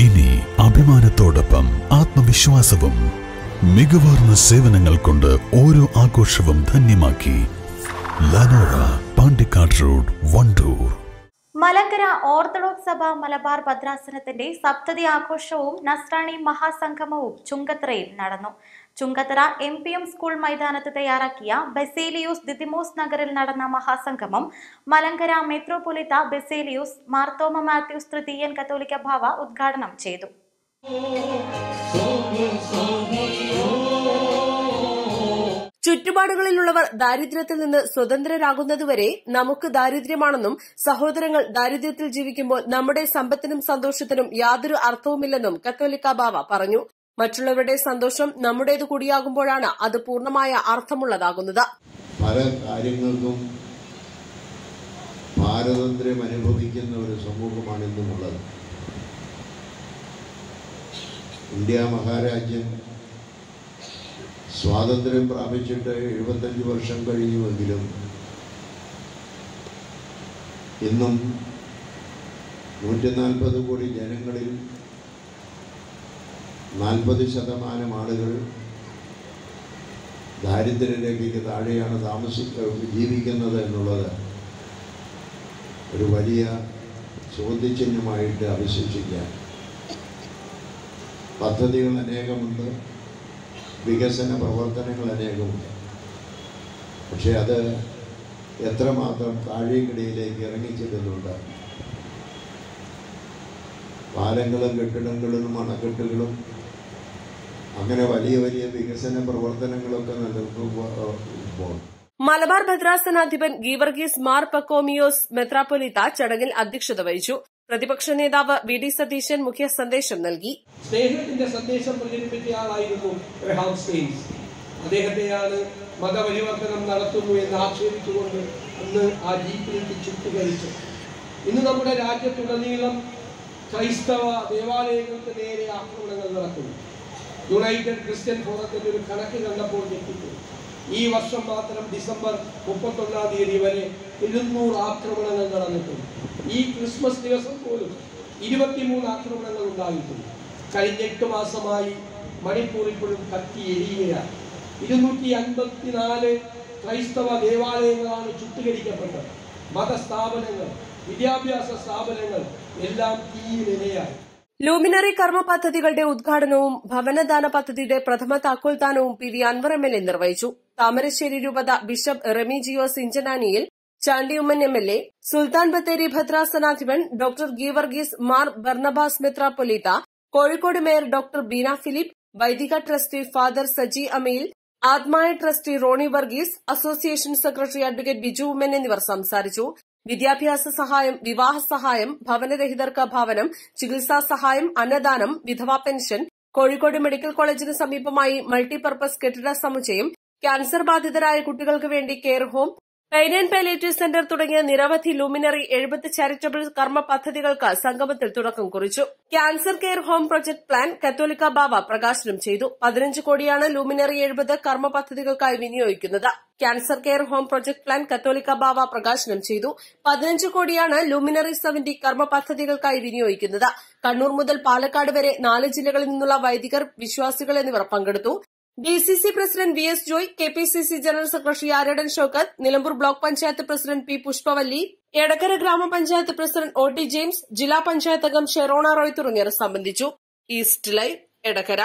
ഇനി അഭിമാനത്തോടൊപ്പം ആത്മവിശ്വാസവും മികവാർന്ന സേവനങ്ങൾ കൊണ്ട് ഓരോ ആഘോഷവും ധന്യമാക്കി ലനോറ പാണ്ടിക്കാട് റോഡ് വണ്ടൂർ. മലങ്കര ഓർത്തഡോക്സ് സഭ മലബാർ ഭദ്രാസനത്തിന്റെ സപ്തതി ആഘോഷവും നസ്രാണി മഹാസംഗമവും ചുങ്കത്രയിൽ നടന്നു. Chungathara M P M school മൈതാനത്ത് തയ്യാറാക്കിയ ബെസേലിയൂസ് ദിദിമോസ് നഗറിൽ നടന്ന മഹാസംഗമം മലങ്കര മെത്രോപൊലിത്ത ബെസേലിയൂസ് മാർത്തോമ മാത്യൂസ് തൃതീയൻ കത്തോലിക്ക ഭാവ ഉദ്ഘാടനം ചെയ്തു. ചുറ്റുപാടുകളിലുള്ളവർ ദാരിദ്ര്യത്തിൽ നിന്ന് സ്വതന്ത്രരാകുന്നതുവരെ നമുക്ക് ദാരിദ്ര്യമാണെന്നും സഹോദരങ്ങൾ ദാരിദ്ര്യത്തിൽ ജീവിക്കുമ്പോൾ നമ്മുടെ സമ്പത്തിനും സന്തോഷത്തിനും യാതൊരു അർത്ഥവുമില്ലെന്നും കത്തോലിക്ക ബാവ പറഞ്ഞു. മറ്റുള്ളവരുടെ സന്തോഷം നമ്മുടേത് കൂടിയാകുമ്പോഴാണ് അത് പൂർണമായ അർത്ഥമുള്ളതാകുന്നത്. പല കാര്യങ്ങൾക്കും പാരതന്ത്ര്യം അനുഭവിക്കുന്ന ഒരു സമൂഹമാണ് ഇന്നുമുള്ളത്. ഇന്ത്യ മഹാരാജ്യം സ്വാതന്ത്ര്യം പ്രാപിച്ചിട്ട് എഴുപത്തഞ്ച് വർഷം കഴിഞ്ഞുവെങ്കിലും ഇന്നും നൂറ്റി നാൽപ്പത് കോടി ജനങ്ങളിൽ നാൽപ്പത് ശതമാനം ആളുകൾ ദാരിദ്ര്യരേഖയ്ക്ക് താഴെയാണ് താമസിക്ക ജീവിക്കുന്നത് എന്നുള്ളത് ഒരു വലിയ ചോദ്യചിഹ്നമായിട്ട് അവശേഷിക്കാൻ പദ്ധതികൾ അനേകമുണ്ട് വികസന പ്രവർത്തനങ്ങൾ അനേകമുണ്ട്. പക്ഷേ അത് എത്രമാത്രം താഴേക്കിടയിലേക്ക് ഇറങ്ങിച്ചെല്ലുന്നുണ്ട്? പാലങ്ങളും കെട്ടിടങ്ങളും അണക്കെട്ടുകളും അങ്ങനെ വലിയ വലിയ വികസന പ്രവർത്തനങ്ങളൊക്കെ നിലനിൽക്കുമ്പോൾ മലബാർ ഭദ്രാസനാധിപൻ ഗീവർഗീസ് മാർ പക്കോമിയോസ് മെത്രാപ്പൊലിത്ത ചടങ്ങിൽ അധ്യക്ഷത വഹിച്ചു. പ്രതിപക്ഷ നേതാവ് വി ഡി സതീശൻ മുഖ്യ സന്ദേശം നൽകി. സ്നേഹത്തിന്റെ സന്ദേശം പ്രചരിപ്പിച്ച ആളായിരുന്നു റെഹാം സ്റ്റെയിൻസ് അദ്ദേഹത്തെയാണ് മതപരിവർത്തനം നടത്തുന്നു എന്ന് ആക്ഷേപിച്ചുകൊണ്ട് അന്ന് ആ ജീപ്പിലേക്ക് ചുറ്റുകരിച്ചു ഇന്ന് നമ്മുടെ രാജ്യത്തുടനീളം ക്രൈസ്തവ ദേവാലയങ്ങൾക്ക് നേരെ ആക്രമണങ്ങൾ നടക്കുന്നു. യുണൈറ്റഡ് ക്രിസ്ത്യൻ ഫോറത്തിന്റെ ഒരു കണക്ക് കണ്ടപ്പോൾ ഞെട്ടിപ്പോയി ഈ വർഷം മാത്രം ഡിസംബർ മുപ്പത്തൊന്നാം തീയതി വരെ എഴുന്നൂറ് ആക്രമണങ്ങൾ നടന്നിട്ടുണ്ട്. ഈ ക്രിസ്മസ് ദിവസം പോലും ഇരുപത്തിമൂന്ന് ആക്രമണങ്ങൾ ഉണ്ടായിട്ടുണ്ട്. കഴിഞ്ഞ എട്ട് മാസമായി മണിപ്പൂർ കത്തി എരിയുകയാണ്. ഇരുന്നൂറ്റി അൻപത്തിനാല് ക്രൈസ്തവ ദേവാലയങ്ങളാണ് ചുട്ടുകരിക്കപ്പെട്ടത്. മതസ്ഥാപനങ്ങൾ വിദ്യാഭ്യാസ സ്ഥാപനങ്ങൾ എല്ലാം തീയിലിരയായി ലൂമിനറി കർമ്മ പദ്ധതികളുടെ ഉദ്ഘാടനവും ഭവനദാന പദ്ധതിയുടെ പ്രഥമ താക്കോൽദാനവും P V Anvar M L A നിർവഹിച്ചു. താമരശ്ശേരി രൂപത bishop Remigiose സിഞ്ചനാനിയിൽ Chandy Oommen M L A Sultan Bathery ഭദ്രാസനാധിപൻ doctor Geevarghese Mar Barnabas മെത്രാപ്പൊലീത്ത കോഴിക്കോട് മേയർ ഡോക്ടർ ബീന ഫിലിപ്പ് വൈദിക trustee father Saji Ameel ആത്മായ trustee Roni Varghese association secretary advocate Biju Oommen എന്നിവർ സംസാരിച്ചു. വിദ്യാഭ്യാസ സഹായം വിവാഹ സഹായം ഭവനരഹിതർക്ക ഭവനം ചികിത്സാ സഹായം അന്നദാനം വിധവാ പെൻഷൻ കോഴിക്കോട് മെഡിക്കൽ കോളേജിന് സമീപമായി മൾട്ടിപർപ്പസ് കെട്ടിട സമുച്ചയം ക്യാൻസർ ബാധിതരായ കുട്ടികൾക്ക് വേണ്ടി care home and palliative centre തുടങ്ങിയ നിരവധി ലൂമിനറി എഴുപത് ചാരിറ്റബിൾ കർമ്മ പദ്ധതികൾക്ക് സംഗമത്തിൽ തുടക്കം കുറിച്ചു. Cancer care home project plan കത്തോലിക്ക ബാവ പ്രകാശനം ചെയ്തു. പതിനഞ്ച് കോടിയാണ് ലൂമിനറി എഴുപത് കർമ്മ പദ്ധതികൾക്കായി വിനിയോഗിക്കുന്നത്. Cancer care home project plan കത്തോലിക്ക ബാവ പ്രകാശനം ചെയ്തു. പതിനഞ്ച് കോടിയാണ് ലൂമിനറി സെവന്റി കർമ്മ പദ്ധതികൾക്കായി വിനിയോഗിക്കുന്നത്. കണ്ണൂർ മുതൽ പാലക്കാട് വരെ നാല് ജില്ലകളിൽ നിന്നുള്ള വൈദികർ വിശ്വാസികൾ എന്നിവർ പങ്കെടുത്തു. D C C president V S Joy K P C C general secretary Aryadan Shoukath Nilambur block panchayat president P Pushpavalli Edakkara ഗ്രാമപഞ്ചായത്ത് പ്രസിഡന്റ് ഒ ടി ജെയിംസ് ജില്ലാ പഞ്ചായത്ത് അംഗം ഷെറോണ റോയ് തുടങ്ങിയവർ സംബന്ധിച്ചു. East Live Edakkara.